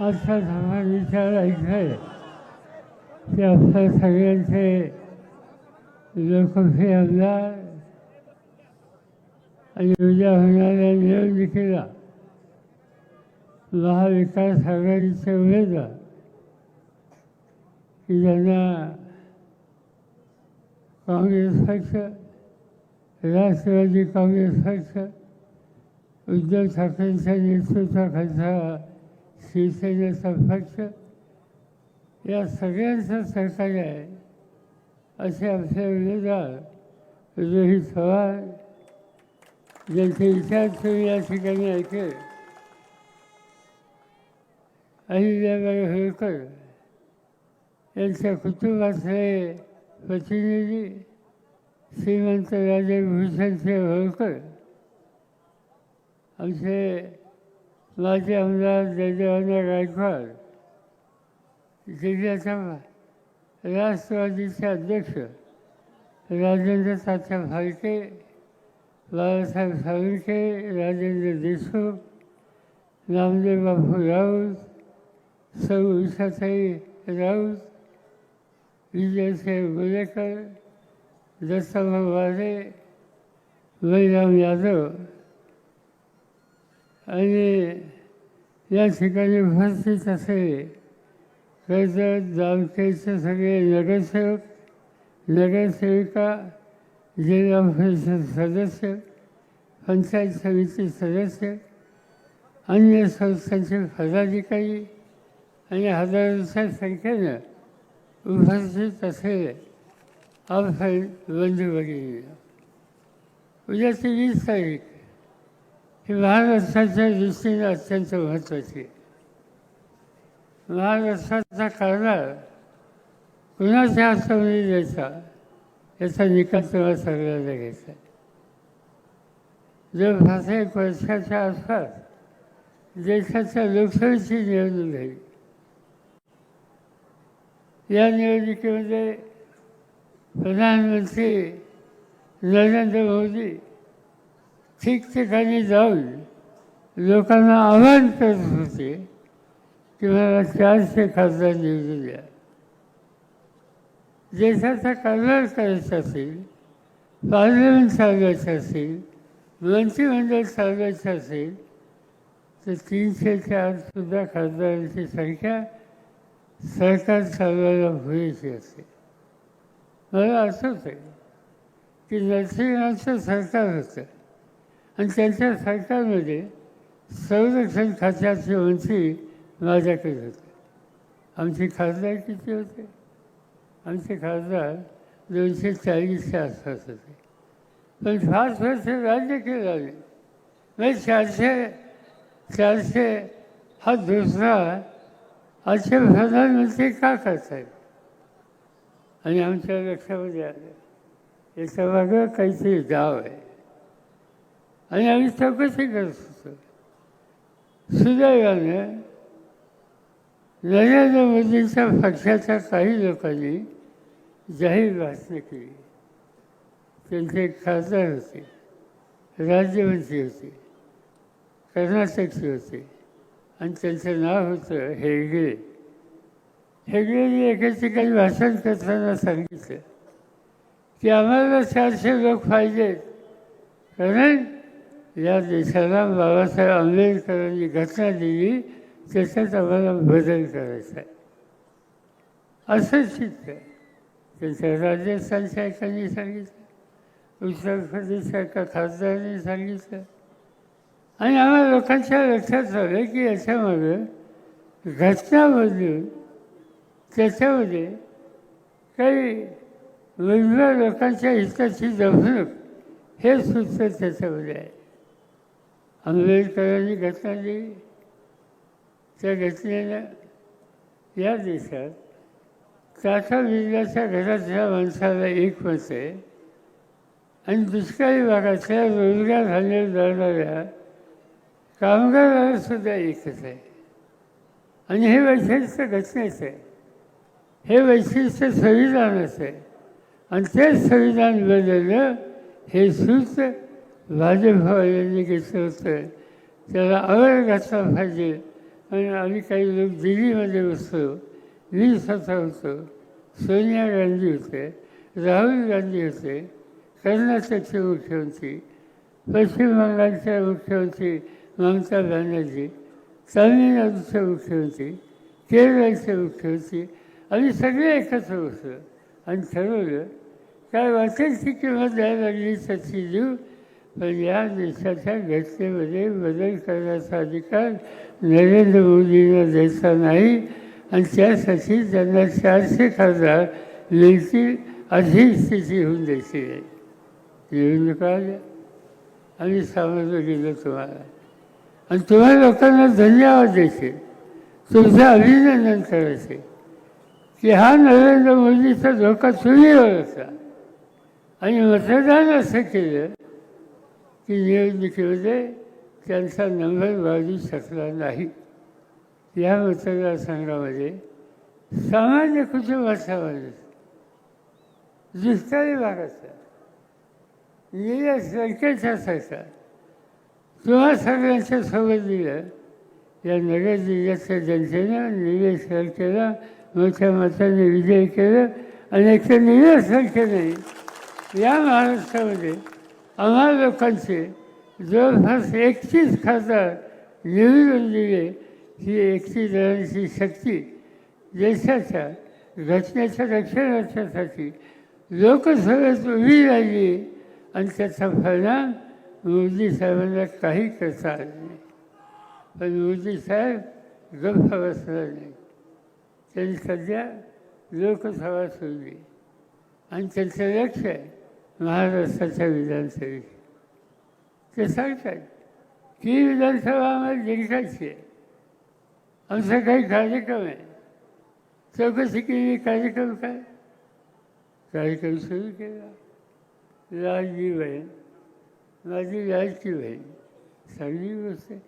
असा सगळा विचार आहे की आपल्या सगळ्यांचे लोकप्रिय आमदार आणि उद्या होणाऱ्या निवडणुकीला महाविकास आघाडीचे उमेदवार की ज्यांना काँग्रेस पक्ष राष्ट्रवादी काँग्रेस पक्ष उद्धव ठाकरेंच्या नेतृत्वाखालचा शिवसेनेचा पक्ष या सगळ्यांचं सरकार आहे असे आमचे उमेदवार रोहित पवार ज्यांचे विचार तुम्ही या ठिकाणी ऐकेल अहिल्याबाई होळकर यांच्या कुटुंबातले प्रतिनिधी श्रीमंत राजे भूषणसिंह होळकर आमचे माजी आमदार जयदेवाना गायकवाड जिल्ह्याच्या राष्ट्रवादीचे अध्यक्ष राजेंद्र तात्या फाळके बाळासाहेब साळुंखे राजेंद्र देशमुख नामदेव बापू राऊत सौ उषाताई राऊत विजयसाहेब गोलेकर दत्ताभाऊ वारे बळीराम यादव आणि या ठिकाणी उपस्थित असलेले कर्जत जामखेडचे सगळे नगरसेवक नगरसेविका जिल्हा परिषद सदस्य पंचायत समिती सदस्य अन्य संस्थांचे पदाधिकारी आणि हजारांच्या संख्येनं उपस्थित असलेले आपण बंधू भगिनी. उद्याची वीस तारीख. ही महाराष्ट्राच्या दृष्टीने अत्यंत महत्त्वाची. महाराष्ट्राचा कारभार कुणाच्या हातामध्ये द्यायचा याचा निकाल तेव्हा सगळ्यांना घ्यायचा जर भाषा एक वर्षाच्या आसपास देशाच्या लोकसभेची निवडणूक झाली या निवडणुकीमध्ये प्रधानमंत्री नरेंद्र मोदी ठिकठिकाणी जाऊन लोकांना आवाहन करत होते की मला चारशे खासदार निवडून द्या. देशाचा कारभार करायचा असेल पार्लमेंट चालवायचं असेल मंत्रिमंडळ चालवायचं असेल तर तीनशे चारसुद्धा खासदारांची संख्या सरकार चालवायला होईची असते मला असंच आहे की नरसिंहांचं सरकार होतं. आणि त्यांच्या सरकारमध्ये संरक्षण खात्याचे मंत्री माझ्याकडे होते. आमचे खासदार किती होते? आमचे खासदार दोनशे चाळीसच्या आसपास होते. पण पाच वर्ष राज्य केलं आले म्हणजे चारशे चारशे हा दुसरा असे प्रधानमंत्री का करतायत आणि आमच्या लक्षामध्ये आलं. याचा वेगळं काहीतरी गाव आहे. आणि आम्ही चौकशी करत होतो. सुदैवाने नरेंद्र मोदींच्या पक्षाच्या काही लोकांनी जाहीर भाषणं केली. त्यांचे खासदार होते राज्यमंत्री होते कर्नाटकचे होते आणि त्यांचं नाव होतं हेगडे. हेगडेने एका ठिकाणी भाषण करताना सांगितलं की आम्हाला चारशे लोक पाहिजेत कारण या देशाला बाबासाहेब आंबेडकरांनी घटना दिली त्याच्यात आम्हाला बदल करायचा आहे असं चित्त त्यांच्या राजस्थानच्या एकाने सांगितलं उत्तर प्रदेशच्या एका खासदाराने सांगितलं. आणि आम्हाला लोकांच्या लक्षात आलं की याच्यामध्ये घटना बदलून त्याच्यामध्ये काही वेगवेगळ्या लोकांच्या हिताची जपणूक हे सूत्र त्याच्यामध्ये आहे. आंबेडकरांनी घटना दिली त्या घटनेनं या देशात टाटा बिर्लाच्या घरातल्या माणसाला एक मत आहे आणि दुष्काळी भागातल्या रोजगार हल्ले जाणाऱ्या कामगाराला सुद्धा एकच आहे. आणि हे वैशिष्ट्य घटनेचं आहे. हे वैशिष्ट्य संविधानाचं आहे. आणि तेच संविधान बदललं हे सूत्र भाजपवाल्यांनी घेतलं होतं त्याला आवर घातला पाहिजे आणि आम्ही काही लोक दिल्लीमध्ये बसतो. मी स्वतः होतो. सोनिया गांधी होते. राहुल गांधी होते. कर्नाटकचे मुख्यमंत्री पश्चिम बंगालच्या मुख्यमंत्री ममता बॅनर्जी तामिळनाडूचे मुख्यमंत्री केरळचे मुख्यमंत्री आम्ही सगळे एकत्र बसलो. आणि ठरवलं काय वाटेल ती किंमत द्यायला लागली त्याची देऊ पण या देशाच्या घटनेमध्ये बदल करण्याचा अधिकार नरेंद्र मोदींना द्यायचा नाही. आणि त्यासाठी त्यांना चारशे खासदार मिळतील अशी स्थिती होऊन द्यायची नाही निवडणुका आल्या आम्ही सामोरं गेलो तुम्हाला. आणि तुम्हा लोकांना धन्यवाद द्यायचे तुमचं अभिनंदन करायचे. की हा नरेंद्र मोदीचा धोका तुम्ही ओळखला आणि मतदान असं केलं की निवडणुकीमध्ये त्यांचा नंबर वाजू शकला नाही. या मतदारसंघामध्ये सामान्य कुटुंबाचा माणूस दुष्काळी भागाचा गेल्या संकेत असायचा किंवा सगळ्यांच्या सोबत दिलं. या नगर जिल्ह्याच्या जनतेनं निलेश सरकारला मोठ्या मताने विजय केलं. आणि एक निलेश सरकारने या महाराष्ट्रामध्ये आम्हा लोकांचे जवळपास एकतीस खासदार निवडून दिले ही एकतीस जणांची शक्ती देशाच्या घटनेच्या रक्षणासाठी लोकसभेत उभी राहिली आणि त्याचा परिणाम मोदी साहेबांना काही करता आलं नाही. पण मोदी साहेब गप्प बसला नाही. त्यांनी सध्या लोकसभा सोडली आणि त्यांचं लक्ष आहे. महाराष्ट्राच्या विधानसभेची ते सांगतात की विधानसभा आम्हाला जिंकायची आहे. आमचा काही कार्यक्रम आहे. चौकशी केली कार्यक्रम काय? कार्यक्रम सुरू केला. लाडली बहीण माझी लाडकी बहीण चांगली गोष्ट आहे.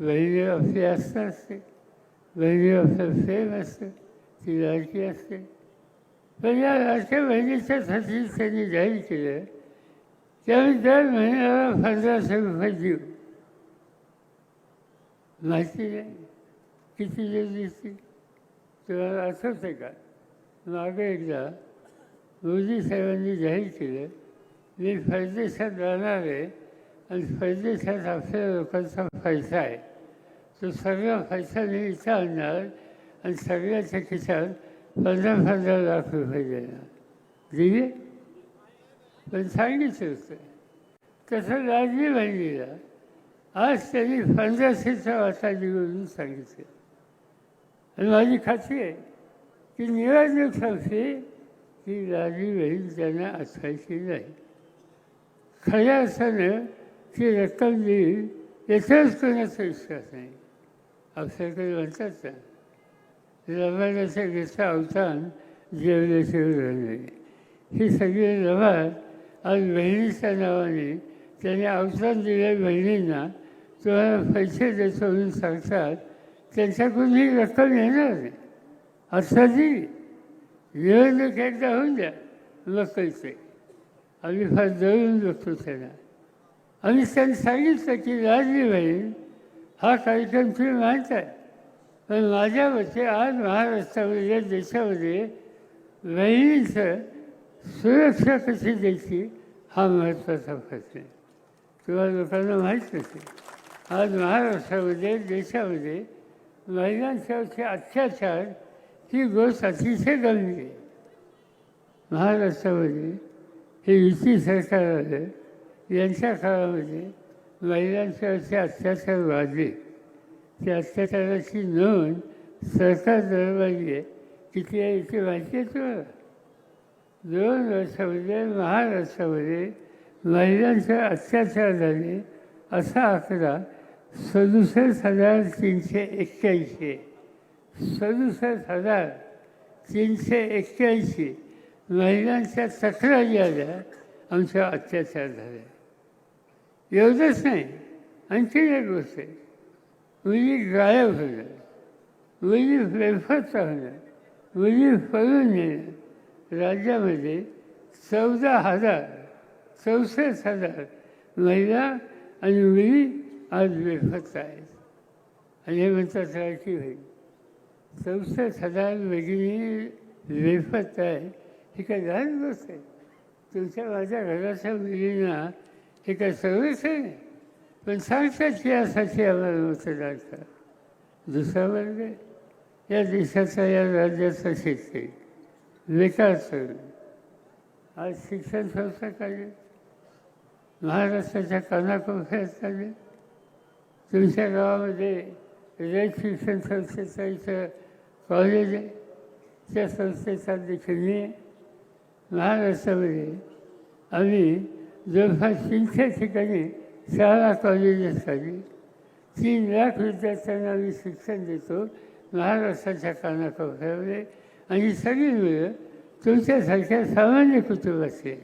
बहिणी आपली आस्था असते. बहिणी आपलं प्रेम असतं. ती लाडकी असते. पण या लाडक्या त्यांनी जाहीर केलं. त्यावेळी दर महिन्याला पंधराशे रुपये देऊ माहिती नाही किती दिवस दिसतील तुम्हाला आठवतं का? मागं एकदा मोदी साहेबांनी जाहीर केलं मी परदेशात जाणार आहे आणि परदेशात आपल्या लोकांचा पैसा आहे. तो सगळा पैसा मी इथं आणणार आणि सगळ्याच्या खिशात पंधरा पंधरा लाख रुपये देणार दिले पण सांगितलं होतं तसं लाजली बहिणीला आज त्यांनी पंधराशेचा वाटा निवडून सांगितलं आणि माझी खात्री आहे की निवडणूक संपली की लाजली बहीण त्यांना असायची नाही खऱ्या अर्थानं ती रक्कम देईल याचाच कोणाचा विश्वास नाही आपल्याकडे म्हणतात ना. लबाडाच्या घेता अवतान जेवल्याचे ही सगळी रवा आज बहिणीच्या नावाने त्याने अवतार दिल्या बहिणींना तुम्हाला पैसे देतो म्हणून सांगतात. त्यांच्याकडून ही रक्कम येणार नाही. आता दिली निवडणूक एकदा होऊन द्या मग कळते आम्ही फार जळून बघतो त्यांना. आम्ही त्यांनी सांगितलं की लाजली बहीण हा कार्यक्रम तुम्ही मानताय पण माझ्या मते आज महाराष्ट्रामध्ये या देशामध्ये बहिणींचं सुरक्षा कशी द्यायची हा महत्त्वाचा प्रश्न आहे. लोकांना माहीत नसेल आज महाराष्ट्रामध्ये देशामध्ये महिलांच्यावरचे अत्याचार ही गोष्ट अतिशय गंभीर आहे. महाराष्ट्रामध्ये हे युती सरकार आलं यांच्या काळामध्ये महिलांच्यावरचे अत्याचार वाढले. त्या अत्याचाराची नोंद सरकार दरबारी आहे. किती इथे माहिती आहे दोन वर्षामध्ये महाराष्ट्रामध्ये महिलांचे अत्याचार झाले असा आकडा सदुसष्ट हजार तीनशे एक्क्याऐंशी सदुसष्ट हजार तीनशे एक्क्याऐंशी महिलांच्या तक्रारी आल्या आमच्या अत्याचार झाले. एवढंच नाही आणखी एक गोष्ट आहे. मुली गायब होणं मुली बेफत होणं मुली पळून येणं राज्यामध्ये चौदा हजार चौसष्ट हजार महिला आणि मुली आज बेफत आहेत. आणि हे म्हणतात राखी होईल. चौसष्ट हजार भगिनी लेफत आहे हे काय लहान गोष्ट आहे. तुमच्या माझ्या घराच्या मुलींना हे काय सर्वच आहे? पण सांगतात की यासाठी आम्हाला मतदान दुसरा वर्ग या देशाचा या राज्याचा शेतकरी विकास. आज शिक्षण संस्था काढले महाराष्ट्राच्या कानाकोपऱ्यात काढले तुमच्या गावामध्ये रयत शिक्षण संस्थेचं इथं कॉलेज आहे. त्या संस्थेचा देखील मी आहे. महाराष्ट्रामध्ये आम्ही जवळपास तीनशे ठिकाणी शाळा कॉलेजेस तीन लाख विद्यार्थ्यांना आम्ही शिक्षण देतो महाराष्ट्राच्या कानाकोपऱ्यामध्ये आणि सगळी मुलं तुमच्यासारख्या सामान्य कुटुंबाचे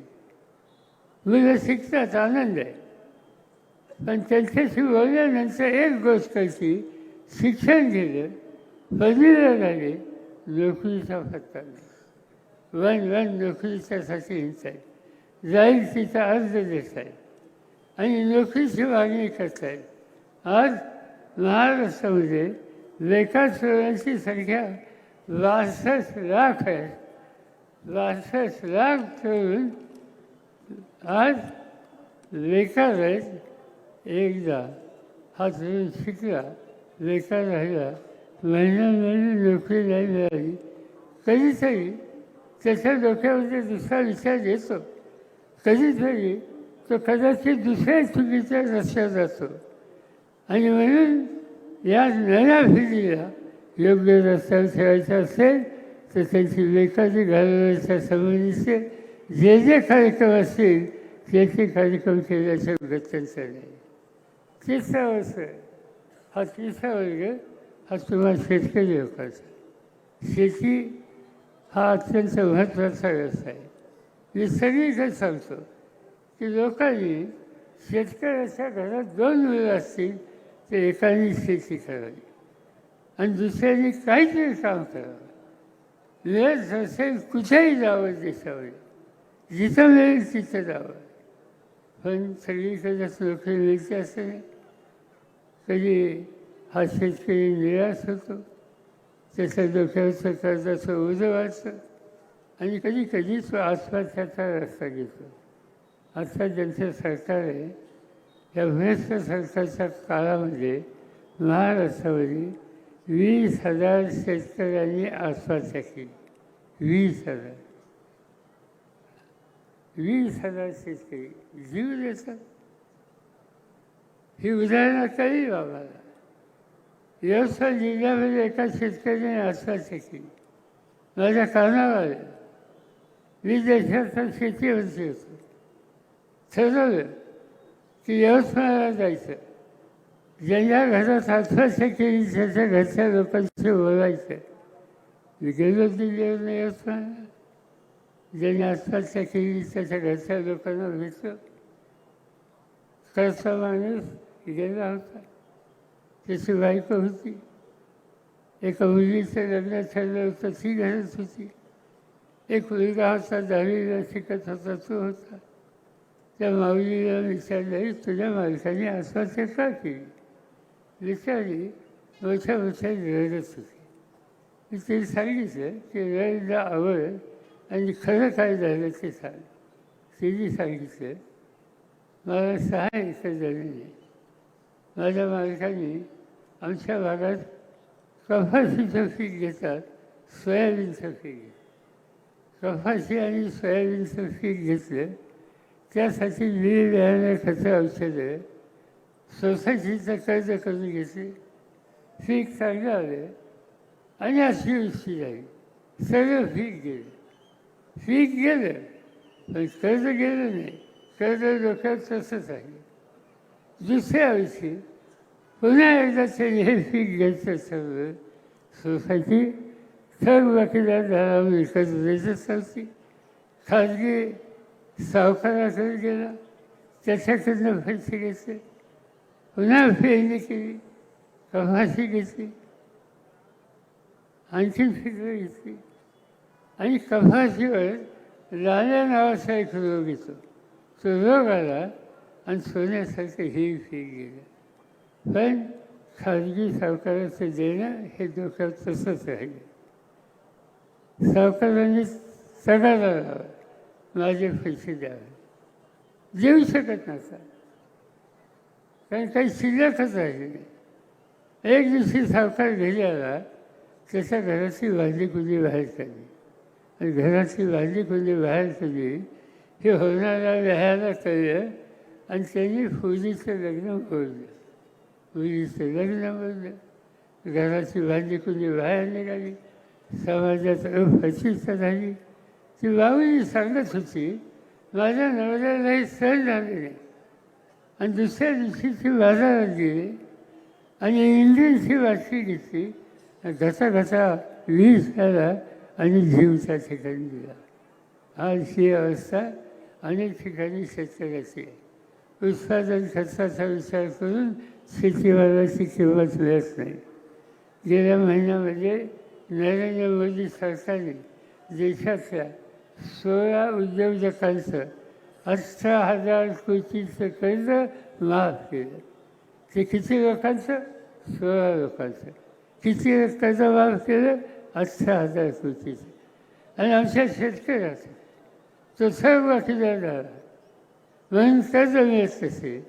मुलं शिकतात आनंद आहे. पण त्यांच्याशी बोलल्यानंतर एक गोष्ट की शिक्षण दिलं पदवीला झाले नोकरीचा पत्ता नाही. वन वन नोकरीच्यासाठी हिंच आहे जाईल तिचा अर्ज देत आहे आणि नोकरीची मागणी करत आहेत आज महाराष्ट्रामध्ये बेकार संख्या बासष्ट लाख आहे. बासष्ट लाख तरुण आज बेकार आहेत एकदा हा तरुण शिकला बेकार राहिला महिना महिने नोकरी नाही मिळाली कधीतरी त्याच्या डोक्यामध्ये दुसरा विचार येतो. कधीतरी तो कदाचित दुसऱ्या चुकीच्या रस्त्यात जातो. आणि म्हणून या नव्या पिढीला योग्य रस्त्यावर ठेवायचं असेल तर त्यांची बेकारी घालवण्याच्या संबंधीचे जे जे कार्यक्रम असतील ते ते कार्यक्रम केल्याचं गत्यंतर नाही. तिसरा वर्ष हा तिसरा वर्ग हा तुम्हाला शेतकरी लोकांचा. शेती हा अत्यंत महत्त्वाचा व्यवसाय आहे. मी सगळीकडे सांगतो. की लोकांनी शेतकऱ्याच्या घरात दोन मुलं असतील तर एकाने शेती करावी. आणि दुसऱ्याने काहीतरी काम करावं. वेळ असेल कुठेही जावं देशावर. जिथं मिळेल तिथं जावं. पण सगळीकडेच नोकरी मिळते असं नाही. कधी हा शेतकरी निराश होतो त्याच्या डोक्यावरचं कर्जाचं ओझं वाचतं आणि कधी कधी तो आत्महत्याचा रस्ता घेतो. आता ज्यांचं सरकार आहे या भ्रष्ट सरकारच्या काळामध्ये महाराष्ट्रामध्ये वीस हजार शेतकऱ्यांनी आत्महत्या केली. वीस हजार. वीस हजार शेतकरी जीव देतात. ही उदाहरणं कळली बाबाला यवतमाळ जिल्ह्यामध्ये एका शेतकऱ्याने आत्महत्या केली. माझ्या कानावर मी देशाचा शेतीवरती होतो. ठरवलं की यवतमाळला जायचं. ज्यांच्या घरात आत्महत्या केली त्याच्या घरच्या लोकांशी बोलायचं. मी गेलो दिल्लीवर यवतमाळला ज्यांनी आत्महत्या केली त्याच्या घरच्या लोकांना भेटलं. कसा माणूस गेला होता. त्याची बायको होती. एका मुलीचं लग्न ठरलं होतं ती घरात होती. एक मुलगा होता दहावीला शिकत होता तो होता. त्या माऊलीला विचारलं तुझ्या मालकाने आत्महत्या का केली? विचारली मोठ्या मोठ्या रडत होती. मी तिने सांगितलं की रडला आवड आणि खरं काय झालं ते सांग. तिने सांगितलं मला सहा एकर जमीन आहे माझ्या मालकाने आमच्या भागात कफाशीचं पीक घेतात सोयाबीनचं पीक घेतात. कपाशी आणि सोयाबीनचं पीक घेतलं त्यासाठी लिहिल्याने बियाणं खतं औषधं सोसायटीचं कर्ज करून घेतले फी चांगलं आले आणि अशी उशी झाली सगळं फीक गेलं फीक गेलं पण कर्ज गेलं नाही. कर्ज डोक्यात तसंच आहे. दुसऱ्या वर्षी पुन्हा एकदा त्यांनी हे फीक घ्यायचं सगळं सोसायटी थर वकिलात झाला विकत द्यायचं ठरते खाजगी सावकाराकडे गेला त्याच्याकडनं पैसे घेतले पुन्हा पेरणी केली कमाशी घेतली आणखी पिकं घेतली. आणि कफाशीवर लाल्या नावाचा एक रोग येतो. तो रोग आला आणि सोन्यासारखं हे फिर गेलं. पण खाजगी सावकाराचं देणं हे डोक्यात तसंच राहिलं सावकारांनी सगळ्याला लावा माझे पैसे द्यावे. देऊ शकत नसा. कारण काही शिल्लकच राहिली नाही. एक दिवशी सावकार घरी आला त्याच्या घराची वाजली कुणी बाहेर काढली आणि घराची वाजली कुणी बाहेर काढली हे होणारा व्यायाला कळलं आणि त्यांनी फुलीचं लग्न बोललं मुलीचं लग्न बोललं घराची भांडी कुणी बाहेर निघाली? समाजात अफचिता झाली. ती बाबूजी सांगत होती माझ्या नवऱ्याला हे सहन झाले आणि दुसऱ्या दिवशी ती बाजारात गेली आणि इंजिनची वाटली घेतली घसा घसा वीज झाला आणि जीव त्या ठिकाणी दिला. आज ही अवस्था अनेक ठिकाणी शेतकऱ्याची. आहे उत्पादन खर्चाचा विचार करून शेतीवाल्याची किंमत मिळत नाही. गेल्या महिन्यामध्ये नरेंद्र मोदी सरकारने देशातल्या सोळा उद्योजकांचं अठरा हजार कोटीचं कर्ज माफ केलं. ते किती लोकांचं? सोळा लोकांचं. किती कर्ज माफ केलं? अठरा हजार कोटीचं. आणि आमच्या शेतकऱ्याचं. तो सर्व बाकीदार झाला म्हणून कर्ज मिळत असे.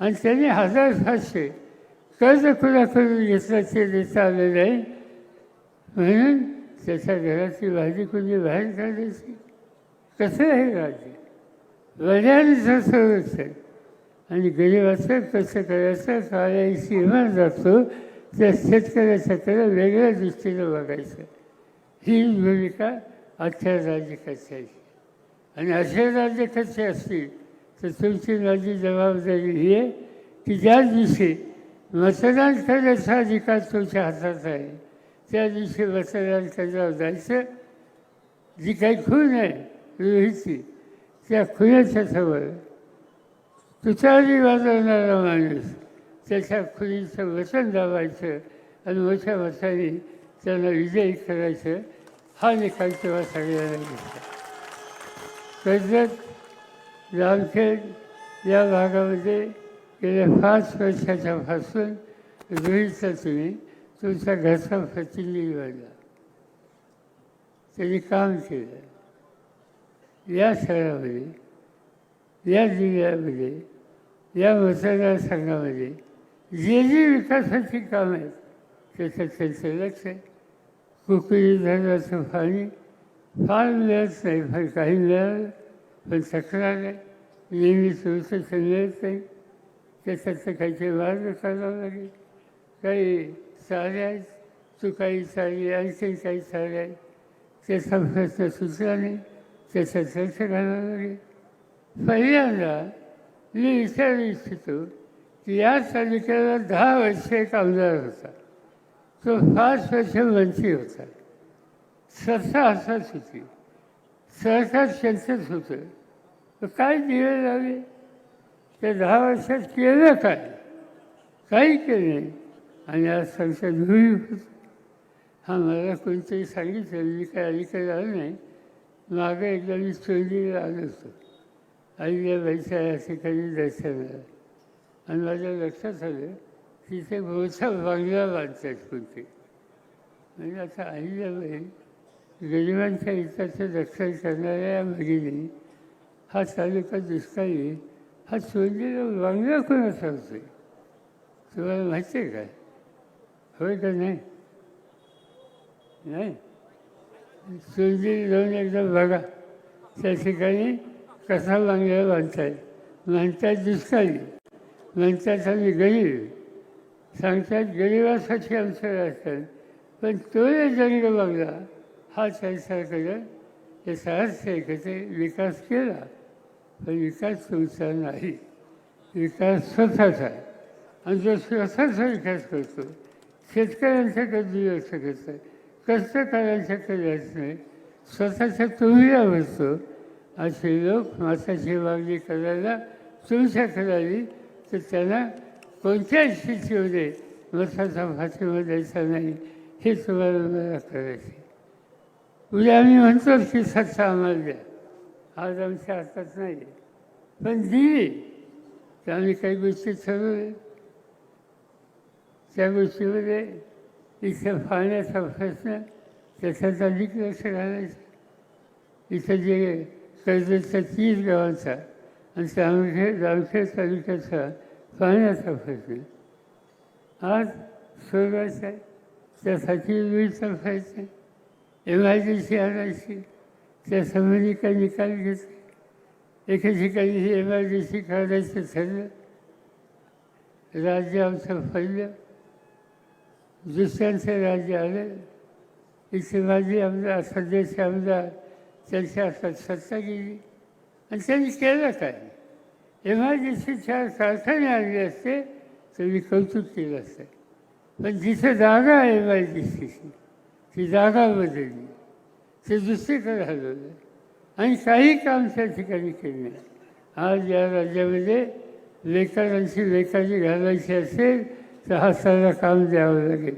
आणि त्यांनी हजार सातशे कर्ज कुणाकडून घेतलं ते देता आलं नाही. म्हणून त्याच्या घराची भाजी कोणी बाहेर काढायची? कसं आहे राज्य वडिलांचं संरक्षण आणि गरिबाचं कसं करायचं? काळ्या सीमा जातो. त्या शेतकऱ्याच्याकडे वेगळ्या दृष्टीनं बघायचं. ही भूमिका आजच्या राज्यकर्त्याची आणि असे राज्यकर्ते असतील? तर तुमची माझी जबाबदारी ही आहे की ज्या दिवशी मतदान करण्याचा अधिकार तुमच्या हातात आहे त्या दिवशी मतदान त्याच्यावर जायचं जी काही खून आहे रोहितची त्या खुनाच्या समोर तुतारी वाजवणारा माणूस त्याच्या खुनीचं वचन दाबायचं आणि मोठ्या मताने त्यांना विजयी करायचं हा निकाल तेव्हा सगळ्यांना दिसला कर्जत जामखेड या भागामध्ये गेल्या पाच वर्षाच्या पासून रोहितचा तुम्ही तुमचा घरचा प्रतिनिधी बनला त्यांनी काम केलं. या शहरामध्ये या जिल्ह्यामध्ये या मतदारसंघामध्ये जे जे विकासाची कामं आहेत त्याचं त्यांचं लक्ष आहे. कुकरी धरणाचं पाणी फार मिळत नाही पण काही मिळालं पण तक्रार आहे. नेहमी सुरक्षित मिळत नाही त्याच्यात काहीतरी मार्ग करावा लागेल. काही चाले आहेत चुकाई चालली आणखी काही चाले आहेत त्याचा प्रश्न सुचला नाही त्याचा चर्चा घालावं लागेल पहिल्यांदा मी विचारू इच्छितो की या तालुक्याला दहा वर्ष एक आमदार होता. तो पाच वर्ष मंत्री होता. सत्ता हातात होती. सरकार त्यांचंच होतं. तर काय दिवे लावले त्या दहा वर्षात केलं काय? काही केलं नाही. आणि आज संसद धुळी होत हा मला कोणतरी सांगितलं मी काय अलीकडे आलो नाही. मागं एकदा मी चोंडीला आलो होतो. अहिल्याबाईच्या या ठिकाणी दर्शन आलं आणि माझ्या लक्षात आलं तिथे मोठा बांगला बांधतात कोणते. म्हणजे आता अहिल्याबाई गरिबांच्या हिताचं रक्षण करणाऱ्या या भगिनी हा तालुका दुष्काळी हा चोंडीला बांगला कोणाचा होतोय? तुम्हाला माहिती आहे काय होय का नाही? नाही? सुरजी जाऊन एकदा बघा. त्या ठिकाणी कसा बांगला बांधताय? म्हणतात दुष्काळी. म्हणतात आम्ही गरीब. सांगतात गरिबासाठी आमचं राहतात पण तो जंग बांगला हा त्यांच्याकडं याचा अर्थ आहे की? ते विकास केला. पण विकास तुमचा नाही. विकास स्वतःचा आहे. आणि जो स्वतःचा विकास करतो शेतकऱ्यांच्याकडे दुर्लक्ष करतं कष्टकऱ्यांच्याकडे जात नाही. स्वतःच्या तुम्हीला बसतो असे लोक माताची मागणी करायला तुमच्या आली तर त्यांना कोणत्याही स्थितीमध्ये मताचा फाटीमा द्यायचा नाही हे तुम्हाला मला करायचे उद्या आम्ही म्हणतो की सत्ता आम्हाला द्या. आज आमच्या हातात नाही पण दिली. तर आम्ही काही गोष्टी ठरवल्या त्या गोष्टीमध्ये इथं पाहण्याचा प्रश्न त्याच्यात अधिक लक्ष घालायचं इथं जे कर्जतच्या तीस गावांचा आणि त्यामध्ये जामखेड तालुक्याचा पाहण्याचा प्रश्न आज सोडवायचा आहे त्यासाठी वीज चालवायचं एम आणायची त्यासंबंधी काही निकाल घेतले एका ठिकाणी ही एम काढायचं ठरलं राज्य आमचं पहिलं दुसऱ्यांचं राज्य आलं इथे शिवाजी आमदार सध्याचे आमदार त्यांच्या हातात सत्ता गेली आणि त्यांनी केलं काय? एम आय डी सीच्या असते तर मी कौतुक केलं असतं. पण जिथं जागा आहे एम ती जागा बदलली. ते दुसरीकडे हलवलं. आणि काही काम त्या ठिकाणी केलं नाही. आज या राज्यामध्ये लेकरांची लेखाची घालायची असेल तर हाताला काम द्यावं लागेल.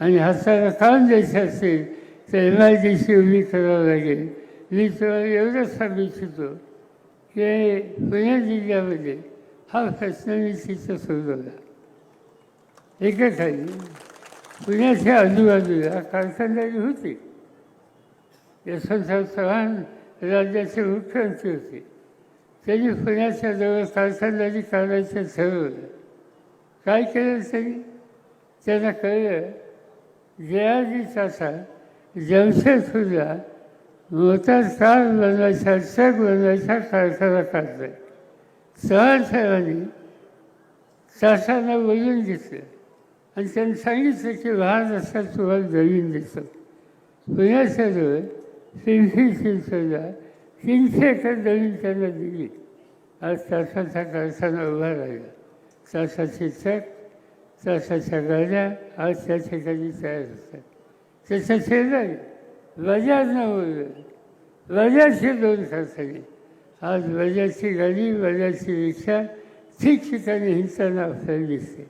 आणि हाताला काम द्यायचं असेल तर एम आय डी सी उभी करावं लागेल. मी तुम्हाला एवढंच सांगू इच्छितो की पुणे जिल्ह्यामध्ये हा प्रश्न मी तिथं सोडवला एकेकाळी पुण्याच्या आजूबाजूला कारखानदारी होती. यशवंतराव चव्हाण राज्याचे मुख्यमंत्री होते. त्यांनी पुण्याच्या जवळ कारखानदारी काढायचं ठरवलं. काय केलं तरी? त्यांना कळलं जयाजी चाचा जमशेदपूरला मोठा कार बनवायचा ट्रक बनवायचा कारखाना काढलाय चव्हाण साहेबांनी तासांना बोलून घेतलं आणि त्यांनी सांगितलं की लहान असतात तुम्हाला जमीन देतो पुण्याच्या जवळ पिंपरी चिंचवडला तीनशे एकर जमीन त्यांना दिली. आज चाचाचा कारखाना उभा राहिला. चाचाचे ट्रक चाचाच्या गाड्या आज त्या ठिकाणी तयार होतात त्याच्या शेजारी बजाज न बजाजचे दोन कारखाने आज बजाजची गाडी बजाजची रिक्षा ठिकठिकाणी हिंसानं आपल्याला दिसते